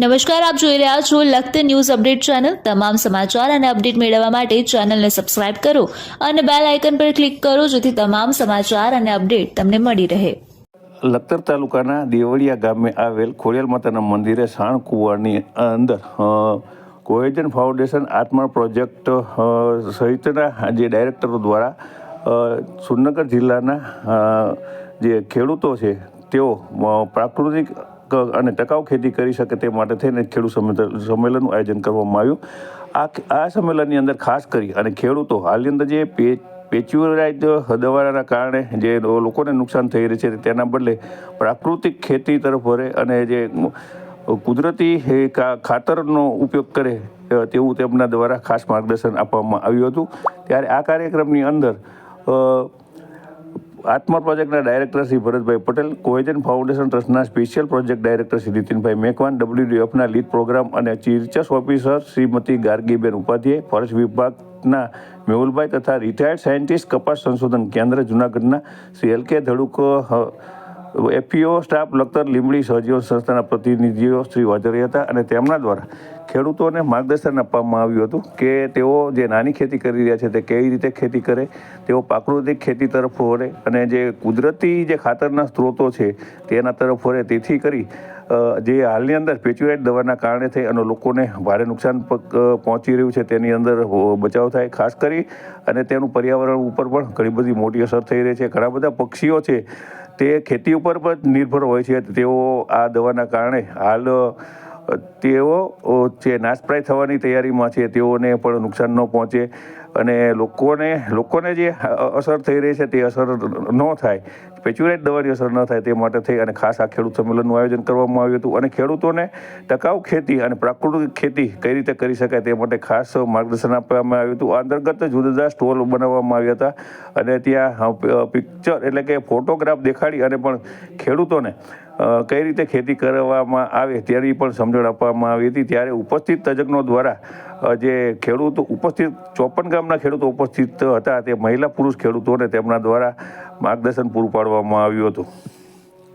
નમસ્કાર, આપ જોઈ રહ્યા છો લખત ન્યૂઝ અપડેટ ચેનલ. તમામ સમાચાર અને અપડેટ મેળવવા માટે ચેનલને સબસ્ક્રાઇબ કરો અને બેલ આઇકન પર ક્લિક કરો જેથી તમામ સમાચાર અને અપડેટ તમને મળી રહે. લખતર તાલુકાના દેવળિયા ગામે આવેલ ખોડિયાલ માતાના મંદિરે સાણ કુવાની અંદર કોહેજન ફાઉન્ડેશન આત્મા પ્રોજેક્ટ સહિતના જે ડાયરેક્ટરો દ્વારા સુરનગર જિલ્લાના જે ખેડૂતો છે, તેઓ પ્રાકૃતિક અને ટકાઉ ખેતી કરી શકે તે માટે થઈને ખેડૂત સંમેલન- સંમેલનનું આયોજન કરવામાં આવ્યું. આ આ સંમેલનની અંદર ખાસ કરી અને ખેડૂતો હાલની અંદર જે પે પેચ્યુરાઇઝ દવાના કારણે જે લોકોને નુકસાન થઈ રહ્યું છે તેના બદલે પ્રાકૃતિક ખેતી તરફ વળે અને જે કુદરતી ખાતરનો ઉપયોગ કરે તેવું તેમના દ્વારા ખાસ માર્ગદર્શન આપવામાં આવ્યું હતું. ત્યારે આ કાર્યક્રમની અંદર આત્મા પ્રોજેક્ટના director Shri Bharatbhai Patel, Cohesion foundation ટ્રસ્ટના special project director Shri Nitinbhai Macwan, ડબલ્યુડીએફના lead program અને ચીરચસ ઓફિસર શ્રીમતી ગાર્ગીબેન ઉપાધ્યાય ફોરેસ્ટ વિભાગના મેહુલભાઈ તથા રિટાયર્ડ સાયન્ટિસ્ટ કપાસ સંશોધન કેન્દ્ર, જુનાગઢના Shri L K Dhaduk FPO staff Lakhtar Limbdi Sahjeevan સંસ્થાના પ્રતિનિધિઓ શ્રી હાજર હતા અને તેમના દ્વારા ખેડૂતોને માર્ગદર્શન આપવામાં આવ્યું હતું કે તેઓ જે નાની ખેતી કરી રહ્યા છે તે કેવી રીતે ખેતી કરે, તેઓ પ્રાકૃતિક ખેતી તરફ વળે અને જે કુદરતી જે ખાતરના સ્ત્રોતો છે તેના તરફ વળે, તેથી કરી જે હાલની અંદર પેચ્યુરાઇટ દવાના કારણે થઈ અને લોકોને ભારે નુકસાન પહોંચી રહ્યું છે, તેની અંદર બચાવ થાય. ખાસ કરી અને તેનું પર્યાવરણ ઉપર પણ ઘણી બધી મોટી અસર થઈ રહી છે. ઘણા બધા પક્ષીઓ છે, તે ખેતી ઉપર પણ નિર્ભર હોય છે. તેઓ આ દવાના કારણે હાલ તેઓ જે નાશપ્રાય થવાની તૈયારીમાં છે, તેઓને પણ નુકસાન ન પહોંચે. અને લોકોને લોકોને જે અસર થઈ રહી છે તે અસર ન થાય. પેચ્યુરાઇડ દવાની અસર ન થાય તે માટે થઈ અને ખાસ આ ખેડૂત સંમેલનનું આયોજન કરવામાં આવ્યું હતું. અને ખેડૂતોને ટકાઉ ખેતી અને પ્રાકૃતિક ખેતી કઈ રીતે કરી શકાય તે માટે ખાસ માર્ગદર્શન આપવામાં આવ્યું હતું. અંતર્ગત જુદા જુદા સ્ટોલ બનાવવામાં આવ્યા હતા. અને ત્યાં પિક્ચર એટલે કે ફોટોગ્રાફ દેખાડી અને પણ ખેડૂતોને કઈ રીતે ખેતી કરવામાં આવે તેની પણ સમજણ આપવામાં આવી હતી. ત્યારે ઉપસ્થિત તજજ્ઞો દ્વારા જે ખેડૂતો ઉપસ્થિત ચોપન ગામના ખેડૂતો ઉપસ્થિત હતા. તે મહિલા પુરુષ ખેડૂતોને તેમના દ્વારા માર્ગદર્શન પૂરું પાડવામાં આવ્યું હતું.